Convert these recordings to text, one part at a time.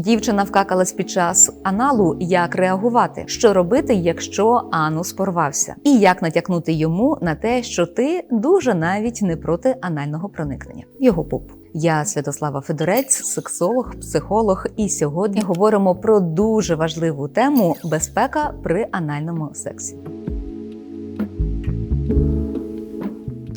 Дівчина вкакалась під час аналу, як реагувати, що робити, якщо анус порвався, і як натякнути йому на те, що ти дуже навіть не проти анального проникнення його попу. Я Святослава Федорець, сексолог, психолог, і сьогодні говоримо про дуже важливу тему безпека при анальному сексі.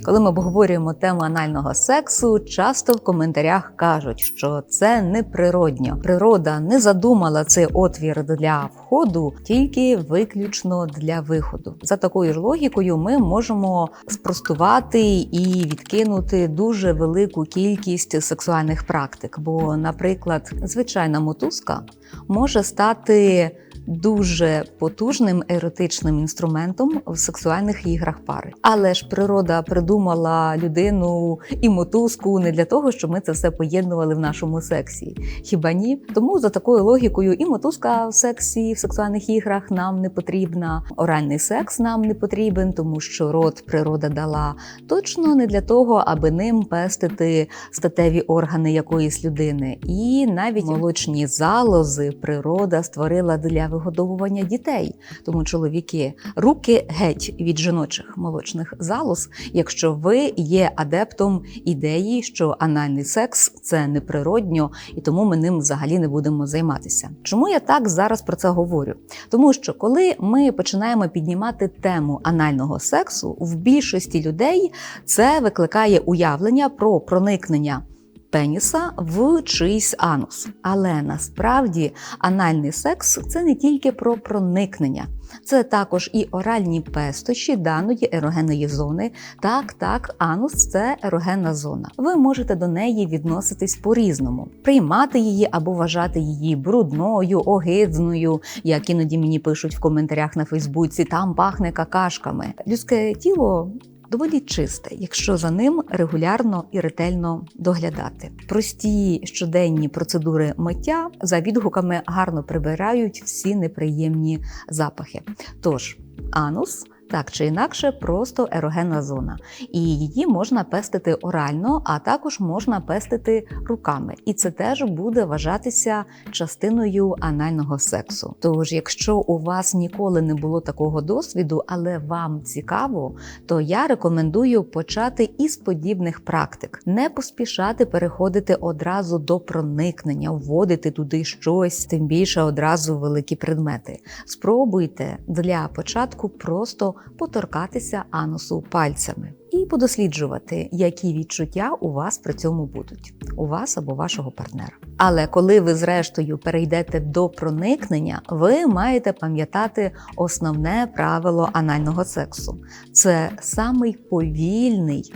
Коли ми обговорюємо тему анального сексу, часто в коментарях кажуть, що це неприродньо. Природа не задумала цей отвір для входу, тільки виключно для виходу. За такою ж логікою, ми можемо спростувати і відкинути дуже велику кількість сексуальних практик. Бо, наприклад, звичайна мотузка може стати дуже потужним еротичним інструментом в сексуальних іграх пари. Але ж природа придумала людину і мотузку не для того, щоб ми це все поєднували в нашому сексі. Хіба ні? Тому за такою логікою і мотузка в сексі, в сексуальних іграх нам не потрібна. Оральний секс нам не потрібен, тому що рот природа дала точно не для того, аби ним пестити статеві органи якоїсь людини. І навіть молочні залози природа створила для вигодовування дітей. Тому чоловіки, руки геть від жіночих молочних залоз, якщо ви є адептом ідеї, що анальний секс це неприродньо, і тому ми ним взагалі не будемо займатися. Чому я так зараз про це говорю? Тому що коли ми починаємо піднімати тему анального сексу, в більшості людей це викликає уявлення про проникнення пеніса в чийсь анус. Але насправді анальний секс це не тільки про проникнення. Це також і оральні пестощі даної ерогенної зони. Так, так, анус це ерогенна зона. Ви можете до неї відноситись по-різному, приймати її або вважати її брудною, огидзною, як іноді мені пишуть в коментарях на Фейсбуці. Там пахне какашками. Людське тіло доволі чисте, якщо за ним регулярно і ретельно доглядати. Прості щоденні процедури миття за відгуками гарно прибирають всі неприємні запахи. Тож, анус. Так чи інакше, просто ерогенна зона, і її можна пестити орально, а також можна пестити руками, і це теж буде вважатися частиною анального сексу. Тож, якщо у вас ніколи не було такого досвіду, але вам цікаво, то я рекомендую почати із подібних практик, не поспішати переходити одразу до проникнення, вводити туди щось, тим більше одразу великі предмети. Спробуйте для початку просто поторкатися анусу пальцями і подосліджувати, які відчуття у вас при цьому будуть, у вас або вашого партнера. Але коли ви, зрештою, перейдете до проникнення, ви маєте пам'ятати основне правило анального сексу: це самий повільний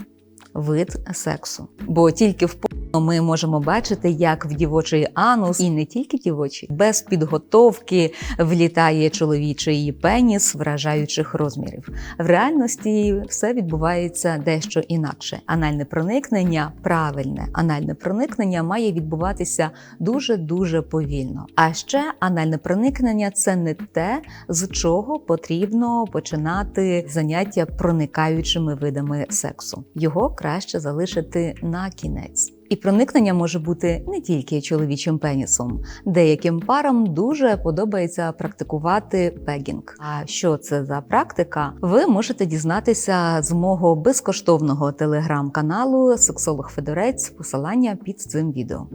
вид сексу, бо тільки в ми можемо бачити, як в дівочий анус, і не тільки дівочий, без підготовки влітає чоловічий пеніс вражаючих розмірів. В реальності все відбувається дещо інакше. Анальне проникнення, правильне анальне проникнення має відбуватися дуже дуже повільно. А ще анальне проникнення це не те, з чого потрібно починати заняття проникаючими видами сексу. Його краще залишити на кінець. І проникнення може бути не тільки чоловічим пенісом. Деяким парам дуже подобається практикувати пегінг. А що це за практика? Ви можете дізнатися з мого безкоштовного телеграм-каналу Сексолог Федорець. Посилання під цим відео.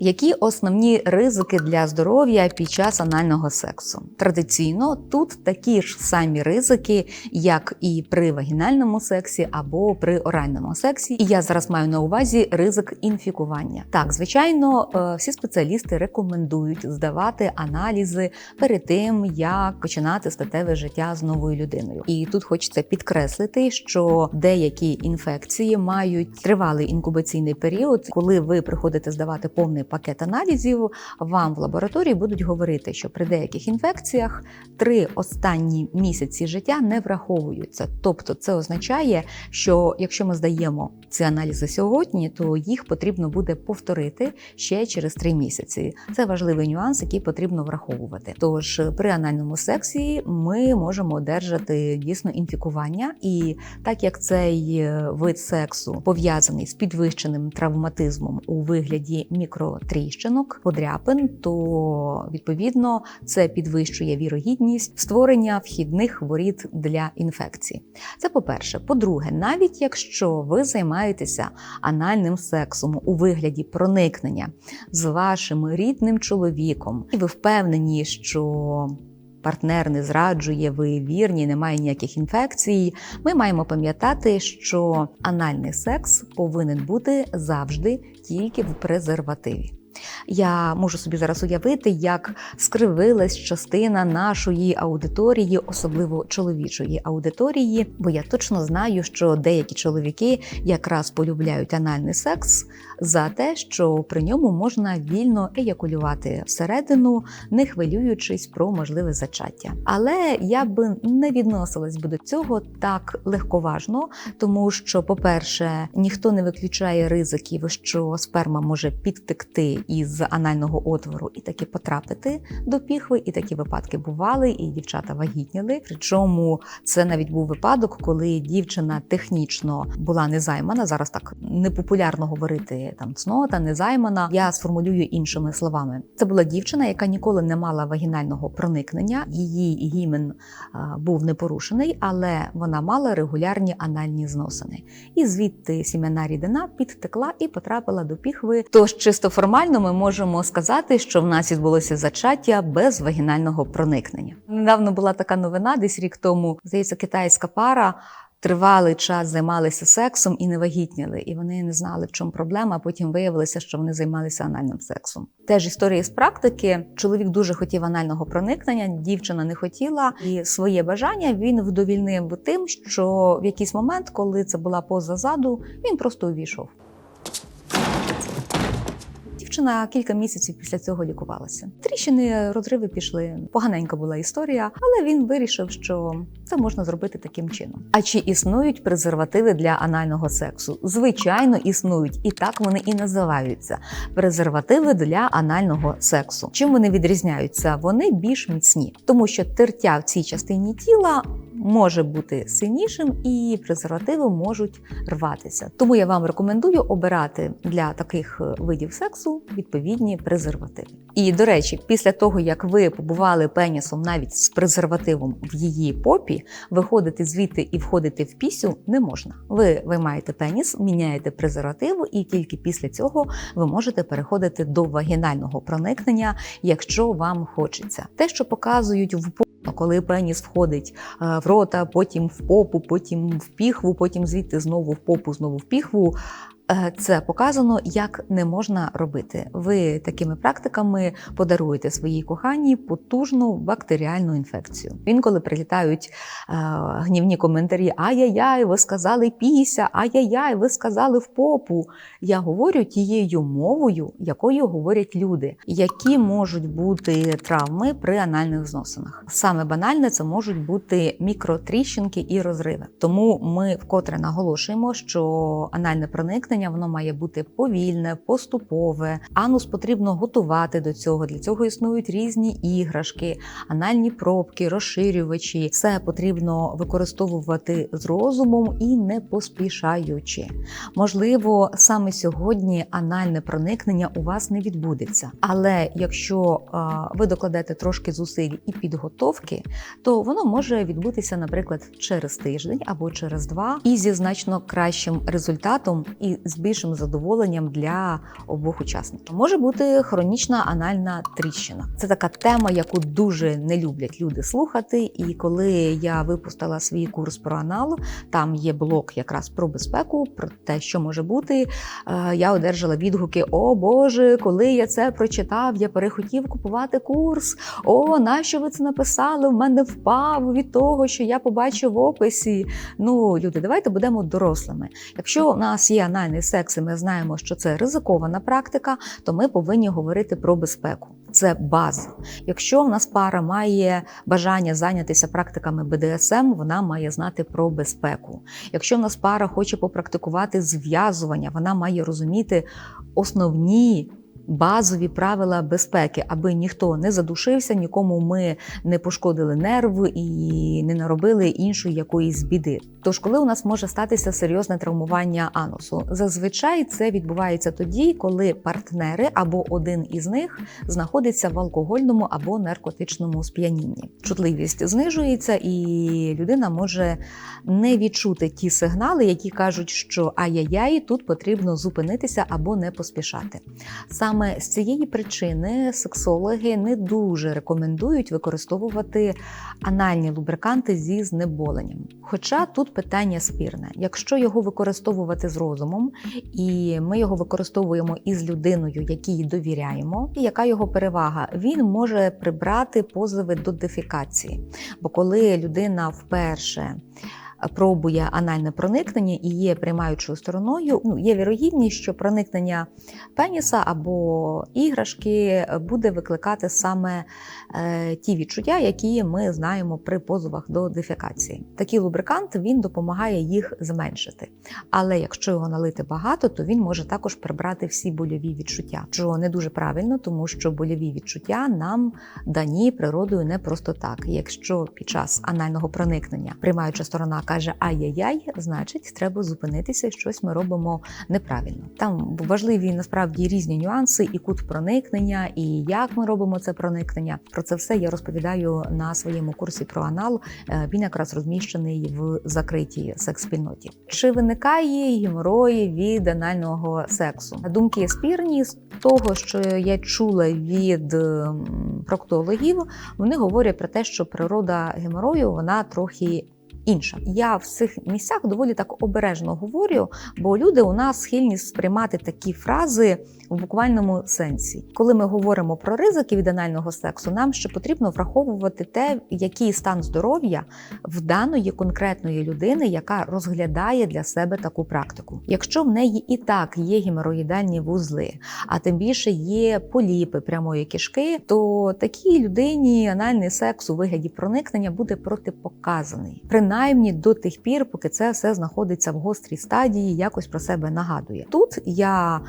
Які основні ризики для здоров'я під час анального сексу? Традиційно тут такі ж самі ризики, як і при вагінальному сексі або при оральному сексі. І я зараз маю на увазі ризик інфікування. Так, звичайно, е, всі спеціалісти рекомендують здавати аналізи перед тим, як починати статеве життя з новою людиною. І тут хочеться підкреслити, що деякі інфекції мають тривалий інкубаційний період, коли ви приходите здавати повний пакет аналізів, вам в лабораторії будуть говорити, що при деяких інфекціях три останні місяці життя не враховуються. Тобто, це означає, що якщо ми здаємо ці аналізи сьогодні, то їх потрібно буде повторити ще через три місяці. Це важливий нюанс, який потрібно враховувати. Тож при анальному сексі ми можемо одержати дійсно інфікування, і так як цей вид сексу пов'язаний з підвищеним травматизмом у вигляді мікро тріщинок, подряпин, то відповідно це підвищує вірогідність створення вхідних воріт для інфекції. Це по-перше. По-друге, навіть якщо ви займаєтеся анальним сексом у вигляді проникнення з вашим рідним чоловіком, і ви впевнені, що партнер не зраджує, ви вірні, немає ніяких інфекцій. Ми маємо пам'ятати, що анальний секс повинен бути завжди тільки в презервативі. Я можу собі зараз уявити, як скривилась частина нашої аудиторії, особливо чоловічої аудиторії, бо я точно знаю, що деякі чоловіки якраз полюбляють анальний секс за те, що при ньому можна вільно еякулювати всередину, не хвилюючись про можливе зачаття. Але я би не відносилась би до цього так легковажно, тому що, по-перше, ніхто не виключає ризиків, що сперма може підтекти із анального отвору і таки потрапити до піхви. І такі випадки бували, і дівчата вагітніли. Причому це навіть був випадок, коли дівчина технічно була незаймана. Зараз так непопулярно говорити там цнота, незаймана. Я сформулюю іншими словами. Це була дівчина, яка ніколи не мала вагінального проникнення. Її гімен а, був не порушений, але вона мала регулярні анальні зносини. І звідти сім'яна рідина підтекла і потрапила до піхви. Тож чисто формально ми можемо сказати, що в нас відбулося зачаття без вагінального проникнення. Недавно була така новина, десь рік тому здається, китайська пара. Тривалий час займалися сексом і не вагітніли, і вони не знали, в чому проблема. а Потім виявилося, що вони займалися анальним сексом. Теж історія з практики. Чоловік дуже хотів анального проникнення, дівчина не хотіла, і своє бажання він вдовільнив тим, що в якийсь момент, коли це була поза заду, він просто увійшов. Дівчина кілька місяців після цього лікувалася. Тріщини, розриви пішли. Поганенька була історія, але він вирішив, що це можна зробити таким чином. А чи існують презервативи для анального сексу? Звичайно, існують, і так вони і називаються презервативи для анального сексу. Чим вони відрізняються? Вони більш міцні, тому що тертя в цій частині тіла. Може бути сильнішим, і презервативи можуть рватися. Тому я вам рекомендую обирати для таких е, видів сексу відповідні презервативи. І до речі, після того як ви побували пенісом навіть з презервативом в її попі, виходити звідти і входити в пісю не можна. Ви виймаєте пеніс, міняєте презервативу, і тільки після цього ви можете переходити до вагінального проникнення, якщо вам хочеться. Те, що показують в коли пеніс входить е, в рота, потім в попу, потім в піхву, потім звідти знову в попу, знову в піхву. Е, Це показано, як не можна робити. Ви такими практиками подаруєте своїй коханій потужну бактеріальну інфекцію. Інколи прилітають е, гнівні коментарі: Ай-яй-яй, ви сказали піся, ай-яй-яй, ви сказали в попу. Я говорю тією мовою, якою говорять люди, які можуть бути травми при анальних зносинах. Саме банальне це можуть бути мікротріщинки і розриви. Тому ми вкотре наголошуємо, що анальне проникнення воно має бути повільне, поступове. Анус потрібно готувати до цього. Для цього існують різні іграшки, анальні пробки, розширювачі. Все потрібно використовувати з розумом і не поспішаючи. Можливо, саме сьогодні анальне проникнення у вас не відбудеться. Але якщо ви докладете трошки зусиль і підготовки, то воно може відбутися, наприклад, через тиждень або через два, і зі значно кращим результатом і з більшим задоволенням для обох учасників. Може бути хронічна анальна тріщина. Це така тема, яку дуже не люблять люди слухати. І коли я випустила свій курс про анал, там є блок якраз про безпеку, про те, що може бути. е, Я одержала відгуки: О Боже, коли я це прочитав, я перехотів купувати курс. О, нащо ви це написали? В мене впав від того, що я побачив в описі. Ну, люди, давайте будемо дорослими. Якщо у нас є анальний секс, і ми знаємо, що це ризикована практика, то ми повинні говорити про безпеку. Це база. Якщо в нас пара має бажання зайнятися практиками БДСМ, вона має знати про безпеку. Якщо в нас пара хоче попрактикувати зв'язування, вона має розуміти основні базові правила безпеки, аби ніхто не задушився, нікому ми не пошкодили нерв і не наробили іншої якоїсь біди. Тож, коли у нас може статися серйозне травмування анусу, зазвичай це відбувається тоді, коли партнери або один із них знаходиться в алкогольному або наркотичному сп'янінні. Чутливість знижується, і людина може не відчути ті сигнали, які кажуть, що ай-яй-яй, тут потрібно зупинитися або не поспішати. Саме з цієї причини сексологи не дуже рекомендують використовувати анальні лубриканти зі знеболенням. Хоча тут питання спірне. Якщо його використовувати з розумом, і ми його використовуємо із людиною, якій довіряємо, і яка його перевага, він може прибрати позови до дефікації. Бо коли людина вперше пробує анальне проникнення і є приймаючою стороною, ну є вірогідність, що проникнення пеніса або іграшки буде викликати саме е, ті відчуття, які ми знаємо при позовах до дефекації. Такий лубрикант він допомагає їх зменшити. Але якщо його налити багато, то він може також прибрати всі больові відчуття, що не дуже правильно, тому що больові відчуття нам дані природою не просто так. Якщо під час анального проникнення приймаюча сторона каже ай-яй-яй, значить треба зупинитися, щось ми робимо неправильно. Там важливі насправді різні нюанси, і кут проникнення, і як ми робимо це проникнення. Про це все я розповідаю на своєму курсі про анал. Е, Він якраз розміщений в закритій секс-спільноті. Чи виникає геморої від анального сексу? Думки спірні з того, що я чула від ем, проктологів, вони говорять про те, що природа геморою вона трохи. Інша я в цих місцях доволі так обережно говорю, бо люди у нас схильні сприймати такі фрази в буквальному сенсі. Коли ми говоримо про ризики від анального сексу, нам ще потрібно враховувати те, який стан здоров'я в даної конкретної людини, яка розглядає для себе таку практику. Якщо в неї і так є геморроїдальні вузли, а тим більше є поліпи прямої кишки, то такій людині анальний секс у вигляді проникнення буде протипоказаний, принаймні до тих пір, поки це все знаходиться в гострій стадії, якось про себе нагадує. Тут я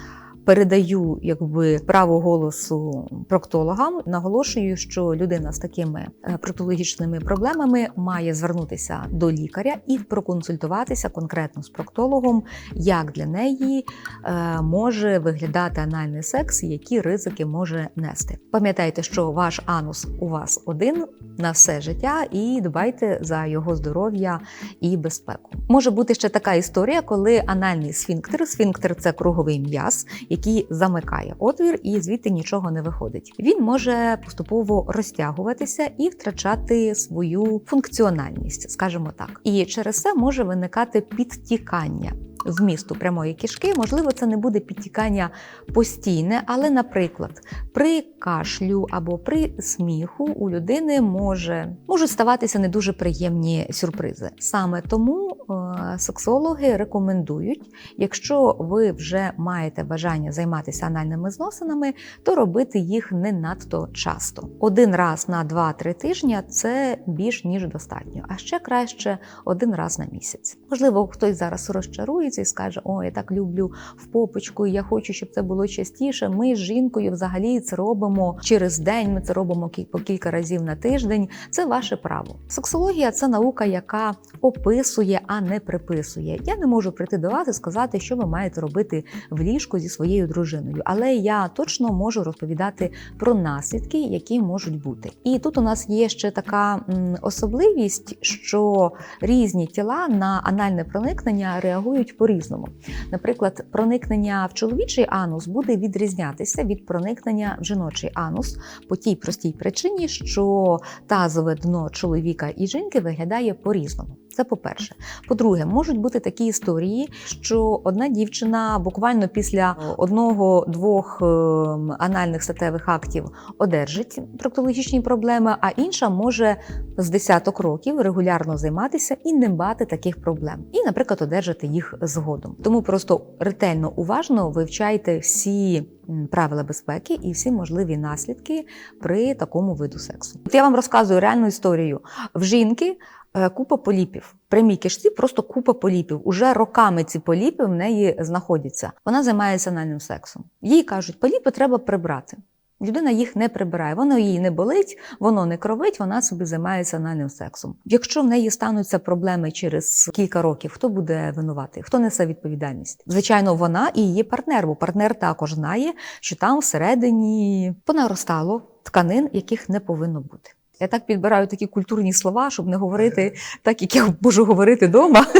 передаю якби право голосу проктологам. Наголошую, що людина з такими е, проктологічними проблемами має звернутися до лікаря і проконсультуватися конкретно з проктологом, як для неї е, може виглядати анальний секс, які ризики може нести. Пам'ятайте, що ваш анус у вас один на все життя, і дбайте за його здоров'я і безпеку. Може бути ще така історія, коли анальний сфінктер, сфінктер це круговий м'яз, який замикає отвір, і звідти нічого не виходить. Він може поступово розтягуватися і втрачати свою функціональність, скажімо так. І через це може виникати підтікання. Вмісту прямої кишки, можливо, це не буде підтікання постійне, але, наприклад, при кашлю або при сміху у людини може можуть ставатися не дуже приємні сюрпризи. Саме тому сексологи рекомендують, якщо ви вже маєте бажання займатися анальними зносинами, то робити їх не надто часто. Один раз на 2-3 тижні це більш ніж достатньо, а ще краще один раз на місяць. Можливо, хтось зараз розчарується і скаже: О, я так люблю в попочку, я хочу, щоб це було частіше. Ми з жінкою взагалі це робимо через день. Ми це робимо по кілька разів на тиждень. Це ваше право. Сексологія це наука, яка описує, не приписує. Я не можу прийти до вас і сказати, що ви маєте робити в ліжку зі своєю дружиною, але я точно можу розповідати про наслідки, які можуть бути. І тут у нас є ще така особливість, що різні тіла на анальне проникнення реагують по-різному. Наприклад, проникнення в чоловічий анус буде відрізнятися від проникнення в жіночий анус по тій простій причині, що тазове дно чоловіка і жінки виглядає по-різному. Це по-перше. По-друге, можуть бути такі історії, що одна дівчина буквально після одного-двох ем, анальних статевих актів одержить проктологічні проблеми, а інша може з десяток років регулярно займатися і не мати таких проблем, і, наприклад, одержати їх згодом. Тому просто ретельно уважно вивчайте всі правила безпеки і всі можливі наслідки при такому виду сексу. От я вам розказую реальну історію. В жінки Купа поліпів. Прямій кишці просто купа поліпів. Уже роками ці поліпи в неї знаходяться. Вона займається анальним сексом. Їй кажуть, поліпи треба прибрати. Людина їх не прибирає, воно їй не болить, воно не кровить, вона собі займається анальним сексом. Якщо в неї стануться проблеми через кілька років, хто буде винуватий? Хто несе відповідальність? Звичайно, вона і її партнер, бо партнер також знає, що там всередині понаростало тканин, яких не повинно бути. Я так підбираю такі культурні слова, щоб не говорити так, як я можу говорити вдома.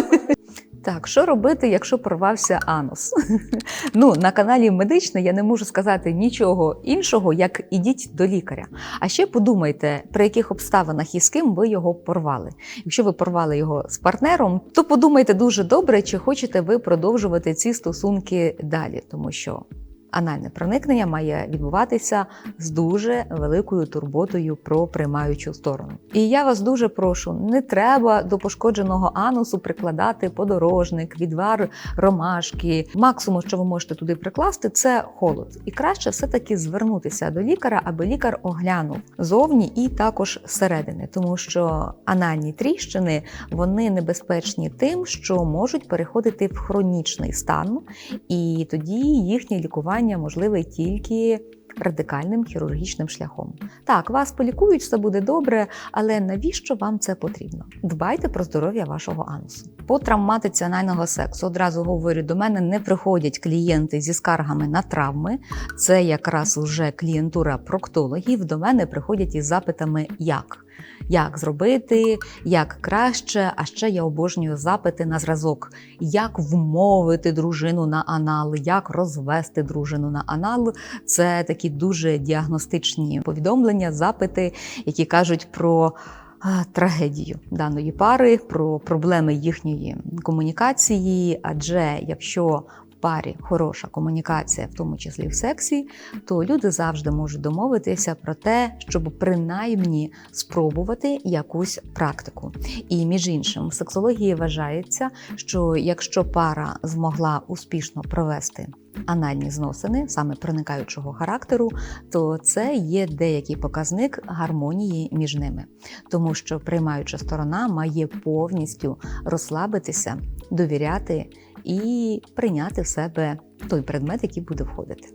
Так, що робити, якщо порвався анус? ну, на каналі медичний я не можу сказати нічого іншого, як ідіть до лікаря. А ще подумайте, при яких обставинах і з ким ви його порвали. Якщо ви порвали його з партнером, то подумайте дуже добре, чи хочете ви продовжувати ці стосунки далі, тому що. Анальне проникнення має відбуватися з дуже великою турботою про приймаючу сторону. І я вас дуже прошу: не треба до пошкодженого анусу прикладати подорожник, відвар ромашки. Максимум, що ви можете туди прикласти, це холод. І краще все-таки звернутися до лікаря, аби лікар оглянув зовні і також зсередини, тому що анальні тріщини вони небезпечні тим, що можуть переходити в хронічний стан, і тоді їхнє лікування можливе тільки радикальним хірургічним шляхом. Так, вас полікують, все буде добре, але навіщо вам це потрібно? Дбайте про здоров'я вашого анусу. По травматиці анального сексу одразу говорю, до мене не приходять клієнти зі скаргами на травми. Це якраз уже клієнтура проктологів. До мене приходять із запитами як. Як зробити, як краще, а ще я обожнюю запити на зразок, як вмовити дружину на анал, як розвести дружину на анал. Це такі дуже діагностичні повідомлення, запити, які кажуть про. Трагедію даної пари про проблеми їхньої комунікації. Адже якщо парі хороша комунікація, в тому числі в сексі, то люди завжди можуть домовитися про те, щоб принаймні спробувати якусь практику. І між іншим, в сексології вважається, що якщо пара змогла успішно провести анальні зносини, саме проникаючого характеру, то це є деякий показник гармонії між ними, тому що приймаюча сторона має повністю розслабитися, довіряти і прийняти в себе той предмет, який буде входити.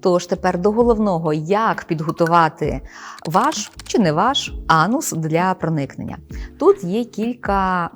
Тож тепер до головного, як підготувати ваш чи не ваш анус для проникнення. Тут є кілька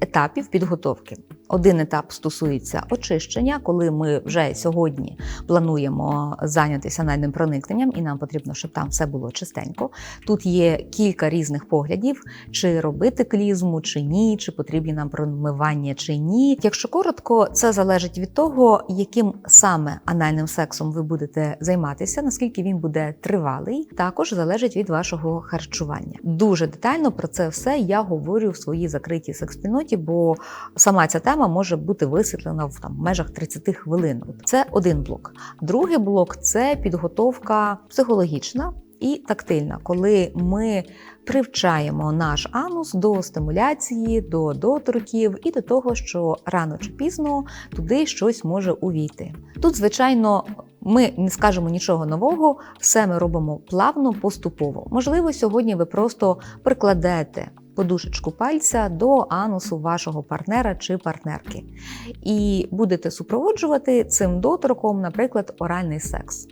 етапів підготовки. Один етап стосується очищення, коли ми вже сьогодні плануємо зайнятися анальним проникненням, і нам потрібно, щоб там все було чистенько. Тут є кілька різних поглядів: чи робити клізму, чи ні, чи потрібні нам промивання, чи ні. Якщо коротко, це залежить від того, яким саме анальним сексом ви будете займатися, наскільки він буде тривалий, також залежить від вашого харчування. Дуже детально про це все я говорю в своїй закритій секс-спільноті, бо сама ця тема може бути висвітлена в там межах 30 хвилин. Це один блок. Другий блок це підготовка психологічна. І тактильна, коли ми привчаємо наш анус до стимуляції, до доторків і до того, що рано чи пізно туди щось може увійти. Тут, звичайно, ми не скажемо нічого нового, все ми робимо плавно, поступово. Можливо, сьогодні ви просто прикладете подушечку пальця до анусу вашого партнера чи партнерки. І будете супроводжувати цим доторком, наприклад, оральний секс.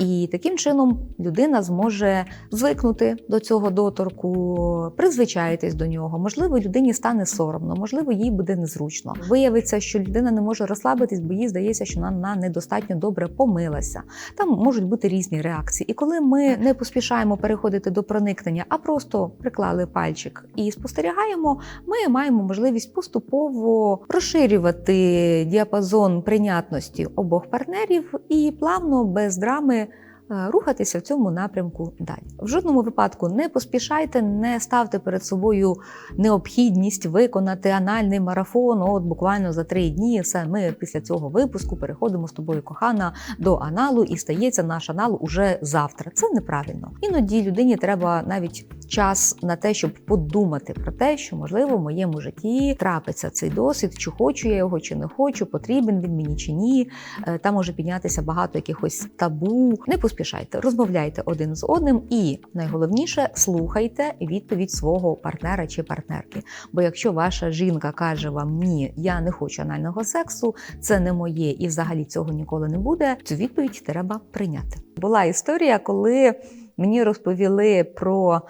І таким чином людина зможе звикнути до цього доторку, призвичаїтись до нього. Можливо, людині стане соромно, можливо, їй буде незручно. Виявиться, що людина не може розслабитись, бо їй здається, що вона недостатньо добре помилася. Там можуть бути різні реакції. І коли ми не поспішаємо переходити до проникнення, а просто приклали пальчик і спостерігаємо, ми маємо можливість поступово розширювати діапазон прийнятності обох партнерів і плавно без драми. Рухатися в цьому напрямку далі. В жодному випадку не поспішайте, не ставте перед собою необхідність виконати анальний марафон. От буквально за три дні все ми після цього випуску переходимо з тобою, кохана, до аналу, і стається наш анал уже завтра. Це неправильно. Іноді людині треба навіть час на те, щоб подумати про те, що можливо в моєму житті трапиться цей досвід, чи хочу я його, чи не хочу, потрібен він мені чи ні. Е, Там може піднятися багато якихось табу. Не поспішайте, розмовляйте один з одним, і найголовніше слухайте відповідь свого партнера чи партнерки. Бо якщо ваша жінка каже вам ні, я не хочу анального сексу, це не моє і взагалі цього ніколи не буде. Цю відповідь треба прийняти. Була історія, коли мені розповіли про.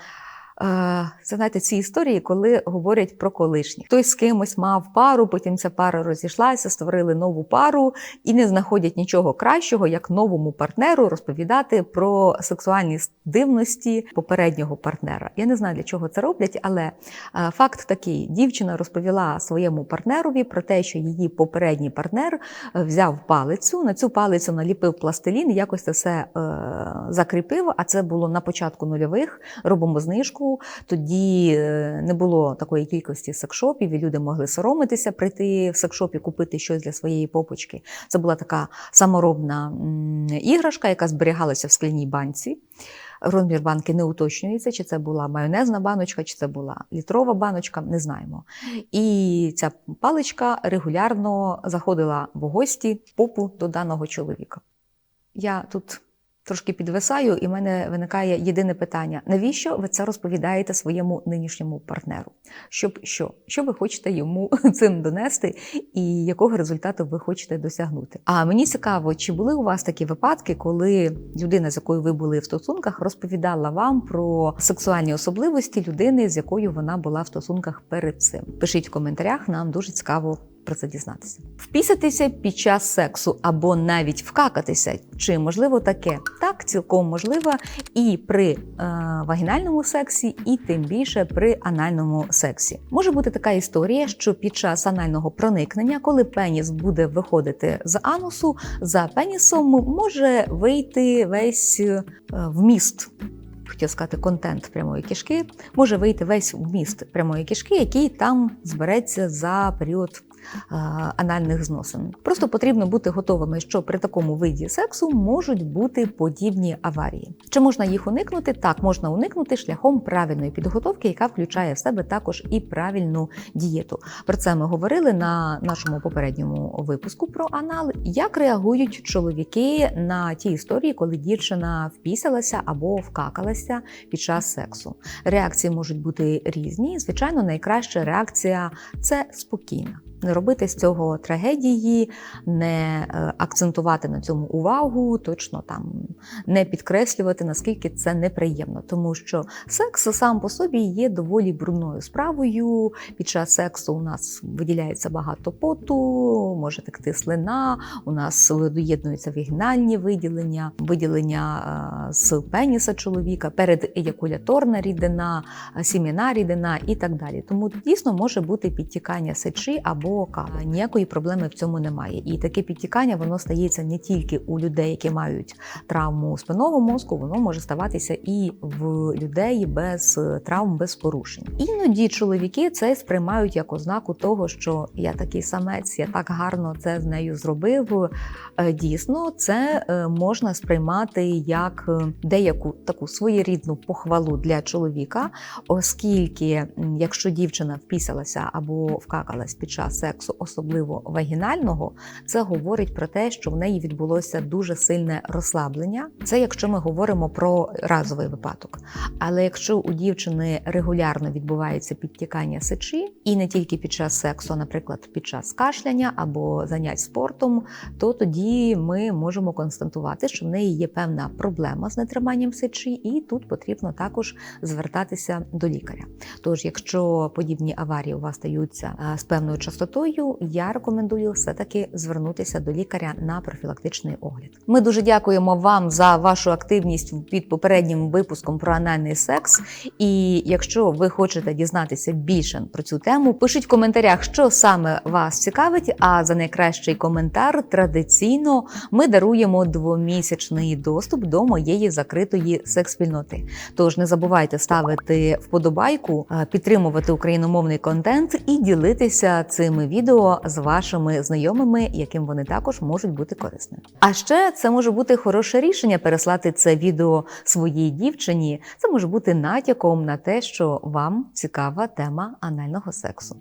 Це знаєте, ці історії, коли говорять про колишніх. Хтось з кимось мав пару, потім ця пара розійшлася, створили нову пару і не знаходять нічого кращого, як новому партнеру розповідати про сексуальні дивності попереднього партнера. Я не знаю, для чого це роблять, але факт такий: дівчина розповіла своєму партнерові про те, що її попередній партнер е, взяв палицю, на цю палицю наліпив пластилін, якось це все е, закріпив. А це було на початку нульових. Робимо знижку. Тоді е, не було такої кількості секшопів, і люди могли соромитися прийти в секшопі, купити щось для своєї попочки. Це була така саморобна іграшка, яка зберігалася в скляній банці. Розмір банки не уточнюється, чи це була майонезна баночка, чи це була літрова баночка, не знаємо. І ця паличка регулярно заходила в гості попу до даного чоловіка. Я тут трошки підвисаю, і в мене виникає єдине питання: навіщо ви це розповідаєте своєму нинішньому партнеру? Щоб що? Що ви хочете йому цим донести, і якого результату ви хочете досягнути? А мені цікаво, чи були у вас такі випадки, коли людина, з якою ви були в стосунках, розповідала вам про сексуальні особливості людини, з якою вона була в стосунках перед цим? Пишіть в коментарях, нам дуже цікаво про це дізнатися. Впісатися під час сексу або навіть вкакатися, чи можливо таке? Так, цілком можливо, і при е, вагінальному сексі, і тим більше при анальному сексі. Може бути така історія, що під час анального проникнення, коли пеніс буде виходити з анусу, за пенісом може вийти весь е, вміст хотів сказати, контент прямої кишки, може вийти весь вміст прямої кишки, який там збереться за період анальних зносин. Просто потрібно бути готовими, що при такому виді сексу можуть бути подібні аварії. Чи можна їх уникнути? Так, можна уникнути шляхом правильної підготовки, яка включає в себе також і правильну дієту. Про це ми говорили на нашому попередньому випуску про анал. Як реагують чоловіки на ті історії, коли дівчина впісалася або вкакалася під час сексу? Реакції можуть бути різні. Звичайно, найкраща реакція це спокійна. Не робити з цього трагедії, не е, акцентувати на цьому увагу, точно там не підкреслювати, наскільки це неприємно, тому що секс сам по собі є доволі брудною справою. Під час сексу у нас виділяється багато поту, може текти слина, у нас доєднуються вагінальні виділення, виділення е, з пеніса чоловіка, передеякуляторна рідина, сім'яна рідина і так далі. Тому дійсно може бути підтікання сечі або кава. Ніякої проблеми в цьому немає. І таке підтікання воно стається не тільки у людей, які мають травму спинного мозку, воно може ставатися і в людей без травм, без порушень. Іноді чоловіки це сприймають як ознаку того, що я такий самець, я так гарно це з нею зробив. Е, Дійсно, це е, можна сприймати як е, деяку таку своєрідну похвалу для чоловіка, оскільки, якщо дівчина впісалася або вкакалась під час сексу, особливо вагінального, це говорить про те, що в неї відбулося дуже сильне розслаблення. Це якщо ми говоримо про разовий випадок. Але якщо у дівчини регулярно відбувається підтікання сечі, і не тільки під час сексу, а, наприклад, під час кашляння або занять спортом, то тоді ми можемо констатувати, що в неї є певна проблема з нетриманням сечі, і тут потрібно також звертатися до лікаря. Тож, якщо подібні аварії у вас стаються з певною частотою, я рекомендую все-таки звернутися до лікаря на профілактичний огляд. Ми дуже дякуємо вам за вашу активність під попереднім випуском про анальний секс. І якщо ви хочете дізнатися більше про цю тему, пишіть в коментарях, що саме вас цікавить. А за найкращий коментар традиційно ми даруємо двомісячний доступ до моєї закритої секс-спільноти. Тож не забувайте ставити вподобайку, е, підтримувати україномовний контент і ділитися цим цими відео з вашими знайомими, яким вони також можуть бути корисними. А ще це може бути хороше рішення переслати це відео своїй дівчині. Це може бути натяком на те, що вам цікава тема анального сексу.